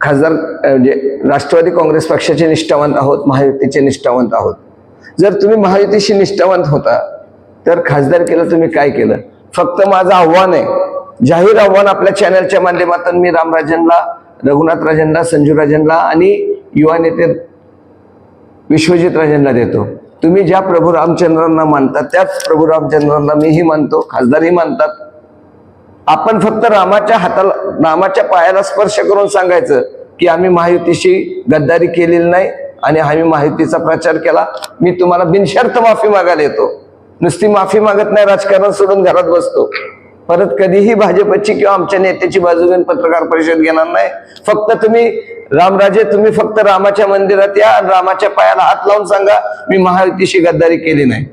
खासदार म्हणजे राष्ट्रवादी काँग्रेस पक्षाचे निष्ठावंत आहोत महायुतीचे निष्ठावंत आहोत. जर तुम्ही महायुतीशी निष्ठावंत होता तर खासदार केलं तुम्ही काय केलं? फक्त माझं आव्हान आहे जाहीर आव्हान आपल्या चॅनलच्या माध्यमातून मी रामराजनला रघुनाथ राजनला संजू राजनला आणि युवा नेते विश्वजित राजेंना देतो. तुम्ही ज्या प्रभू रामचंद्रांना मानता त्याच प्रभू रामचंद्रांना मीही मानतो खासदारही मानतात. आपण फक्त रामाच्या हाताला रामाच्या पायाला स्पर्श करून सांगायचं की आम्ही महायुतीशी गद्दारी केलेली नाही आणि आम्ही महायुतीचा प्रचार केला. मी तुम्हाला बिनशर्त माफी मागायला येतो. नुसती माफी मागत नाही राजकारण सोडून घरात बसतो. परत कधीही भाजपची किंवा आमच्या नेत्याची बाजू घेऊन पत्रकार परिषद घेणार नाही. फक्त तुम्ही रामराजे तुम्ही फक्त रामाच्या मंदिरात या रामाच्या पायाला हात लावून सांगा मी महायुतीशी गद्दारी केली नाही.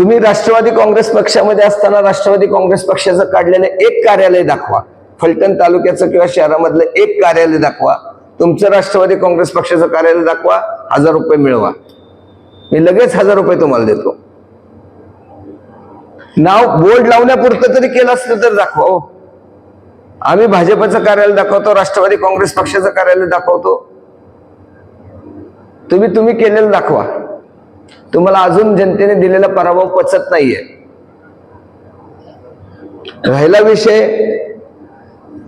तुम्ही राष्ट्रवादी काँग्रेस पक्षामध्ये असताना राष्ट्रवादी काँग्रेस पक्षाचं काढलेलं एक कार्यालय दाखवा. फलटण तालुक्याचं किंवा शहरामधलं एक कार्यालय दाखवा. तुमचं राष्ट्रवादी काँग्रेस पक्षाचं कार्यालय दाखवा. हजार रुपये मिळवा. मी लगेच हजार रुपये तुम्हाला देतो. नाव बोर्ड लावण्यापुरतं तरी केलं असतं तर दाखवा हो. आम्ही भाजपचं कार्यालय दाखवतो राष्ट्रवादी काँग्रेस पक्षाचं कार्यालय दाखवतो. तुम्ही तुम्ही केलेलं दाखवा. तुम्हाला अजून जनतेने दिलेला पराभव पचत नाहीये. राहिला विषय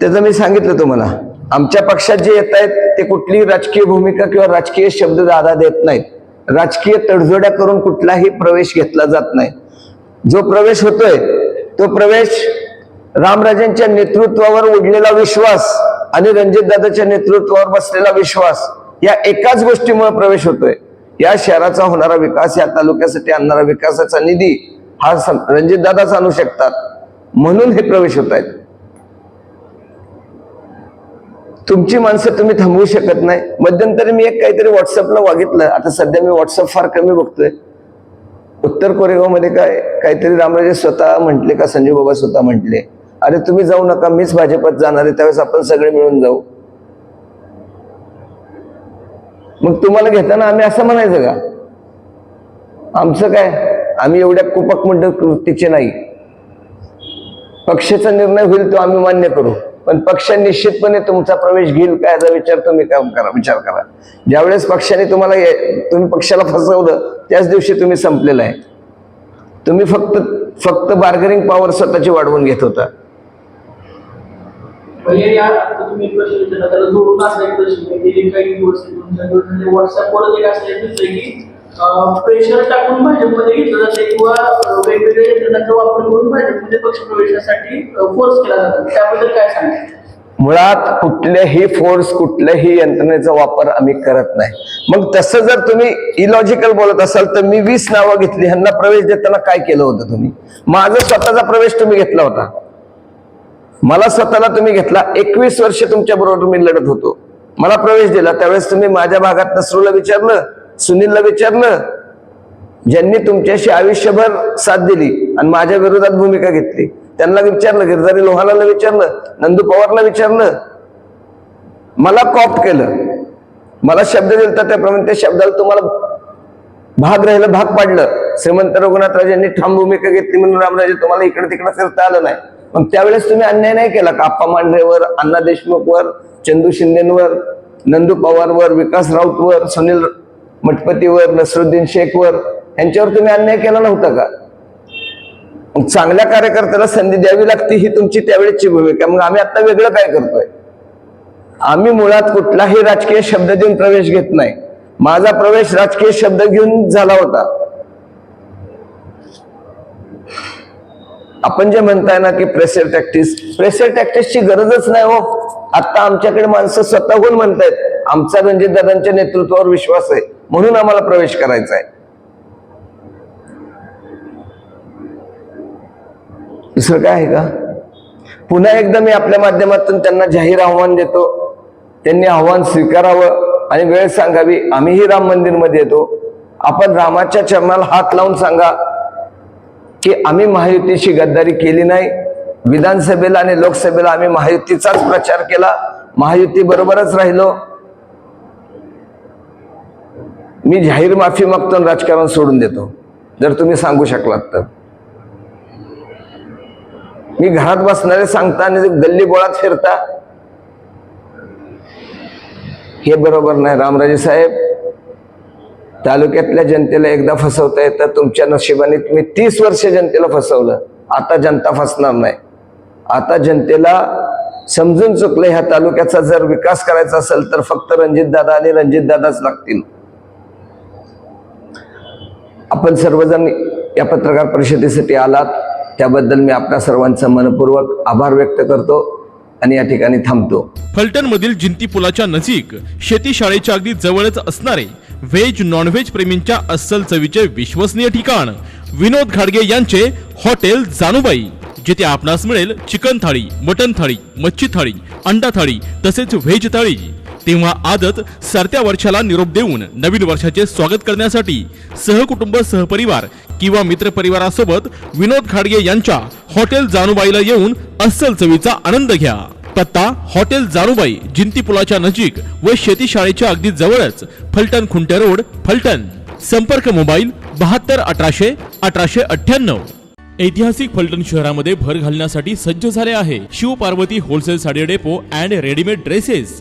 त्याचं मी सांगितलं तुम्हाला. आमच्या पक्षात जे येत आहेत ते कुठलीही राजकीय भूमिका किंवा राजकीय शब्द दादा देत नाहीत. राजकीय तडजोड्या करून कुठलाही प्रवेश घेतला जात नाही. जो प्रवेश होतोय तो प्रवेश रामराजेंच्या नेतृत्वावर उडलेला विश्वास आणि रणजित दादाच्या नेतृत्वावर बसलेला विश्वास या एकाच गोष्टीमुळे प्रवेश होतोय. या शहराचा होणारा विकास या तालुक्यासाठी आणणारा विकासाचा निधी हा रणजित दादाच आणू शकतात. म्हणून हे प्रवेश होत आहेत. तुमची माणसं तुम्ही थांबवू शकत नाही. मध्यंतरी मी एक काहीतरी व्हॉट्सअपला वागितलं. आता सध्या मी व्हॉट्सअप फार कमी बघतोय. उत्तर कोरेगावमध्ये काय काहीतरी रामराजे स्वतः म्हटले का संजय बाबा स्वतः म्हटले अरे तुम्ही जाऊ नका मीच भाजपात जाणार आहे त्यावेळेस आपण सगळे मिळून जाऊ. मग तुम्हाला घेताना आम्ही असं म्हणायचं का? आमचं काय? आम्ही एवढ्या कुपकमंडळ कृतीचे नाही. पक्षाचा निर्णय होईल तो आम्ही मान्य करू. पण पक्ष निश्चितपणे तुमचा प्रवेश घेईल काय याचा विचार तुम्ही काम करा विचार करा. ज्यावेळेस पक्षाने तुम्हाला तुम्ही पक्षाला फसवलं त्याच दिवशी तुम्ही संपलेलं आहे. तुम्ही फक्त फक्त बार्गेनिंग पॉवर स्वतःची वाढवून घेत होता. म्हणजे या तुम्ही प्रश्न विचारला त्याला जोडून असा एक प्रश्न गेली काही दिवस दोन व्हॉट्सअपवर एक असं दिसतंय की प्रेशर टाकून भाजपमध्ये घेतलं जाते किंवा वेगवेगळ्या यंत्रणांचा वापर करून भाजपमध्ये पक्षप्रवेशासाठी फोर्स केला जातो. त्याबद्दल काय सांगाल? मुळात कुठल्याही फोर्स कुठल्याही यंत्रणेचा वापर आम्ही करत नाही. मग तसं जर तुम्ही इलॉजिकल बोलत असाल तर मी वीस नावं घेतली. ह्यांना प्रवेश देताना काय केलं होतं तुम्ही? माझा स्वतःचा प्रवेश तुम्ही घेतला होता. मला स्वतःला तुम्ही घेतला एकवीस वर्ष तुमच्या बरोबर मी लढत होतो. मला प्रवेश दिला त्यावेळेस तुम्ही माझ्या भागात नसरूला विचारलं सुनीलला विचारलं ज्यांनी तुमच्याशी आयुष्यभर साथ दिली आणि माझ्या विरोधात भूमिका घेतली. त्यांना विचारलं गिरधारी लोहालाला विचारलं नंदू पवारला विचारलं. मला कॉप केलं. मला शब्द दिलता त्याप्रमाणे त्या शब्दाला तुम्हाला भाग राहिलं भाग पाडलं. श्रीमंत रघुनाथ राजांनी ठाम भूमिका घेतली म्हणून रामराजे तुम्हाला इकडे तिकडे फिरता आलं नाही. मग त्यावेळेस तुम्ही अन्याय नाही केला का? आप्पा मांढरेवर अण्णा देशमुखवर चंदू शिंदेवर नंदू पवारवर विकास राऊतवर सुनील मठपतीवर नसरुद्दीन शेखवर यांच्यावर तुम्ही अन्याय केला नव्हता का? मग चांगल्या कार्यकर्त्याला संधी द्यावी लागते ही तुमची त्यावेळेची भूमिका. मग आम्ही आता वेगळं काय करतोय? आम्ही मुळात कुठलाही राजकीय शब्द देऊन प्रवेश घेत नाही. माझा प्रवेश राजकीय शब्द घेऊन झाला होता. आपण जे म्हणताय ना की प्रेशर टॅक्टिस प्रेशर टॅक्टिसची गरजच नाही हो. आता आमच्याकडे माणसं स्वतःहून म्हणतायत आमचा रणजित दादांच्या नेतृत्वावर विश्वास आहे म्हणून आम्हाला प्रवेश करायचा आहे. दुसरं काय आहे का? पुन्हा एकदा मी आपल्या माध्यमातून त्यांना जाहीर आव्हान देतो. त्यांनी आव्हान स्वीकारावं आणि वेळ सांगावी. आम्हीही राम मंदिरमध्ये येतो. आपण रामाच्या चरणाला हात लावून सांगा. की आम्ही महायुतीशी गद्दारी केली नाही. विधानसभेला आणि लोकसभेला आम्ही महायुतीचाच प्रचार केला. महायुती बरोबरच राहिलो. मी जाहीर माफी मागतो राजकारण सोडून देतो. जर तुम्ही सांगू शकलात तर. मी घरात बसणारे सांगता आणि गल्ली बोळात फिरता. हे बरोबर नाही रामराजे साहेब. तालुक्यातल्या जनतेला एकदा फसवता येतं. तुमच्या नशिबाने तुम्ही तीस वर्ष जनतेला फसवलं. आता जनता फसणार नाही. आता जनतेला समजून चुकलं ह्या तालुक्याचा जर विकास करायचा असेल तर फक्त रणजितदादा आणि रणजितदादाच लागतील. आपण सर्वजण या पत्रकार परिषदेसाठी आलात. त्याबद्दल मी आपल्या सर्वांचा मनपूर्वक आभार व्यक्त करतो. आणि या ठिकाणी थांबतो. फलटण मधील जिंती पुलाच्या नजीक शेती शाळेच्या अगदी जवळच असणारे व्हेज नॉनव्हेज प्रेमींच्या अस्सल चवीचे विश्वसनीय ठिकाण. विनोद घाडगे यांचे हॉटेल जानुबाई जिथे आपणास मिळेल चिकन थाळी मटन थाळी मच्छी थाळी अंडा थाळी तसेच व्हेज थाळी. तेव्हा आजच सरत्या वर्षाला निरोप देऊन नवीन वर्षाचे स्वागत करण्यासाठी सहकुटुंब सहपरिवार किंवा मित्रपरिवारासोबत विनोद खाडगे यांच्या हॉटेल जानुबाईला येऊन अस्सल चवीचा आनंद घ्या. पत्ता हॉटेल जानुबाई जिंती पुलाच्या नजीक व शेती शाळेच्या अगदी जवळच फलटण खुंटे रोड फलटण. संपर्क मोबाईल बहात्तर अठराशे अठराशे अठ्ठ्याण्णव. ऐतिहासिक फलटण शहरामध्ये भर घालण्यासाठी सज्ज झाले आहे Shiv Parvati wholesale sari depot and readymade dresses.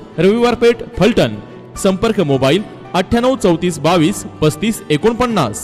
रविवार पेठ फलटण. संपर्क मोबाईल अठ्ठ्याण्णव चौतीस बावीस पस्तीस एकोणपन्नास.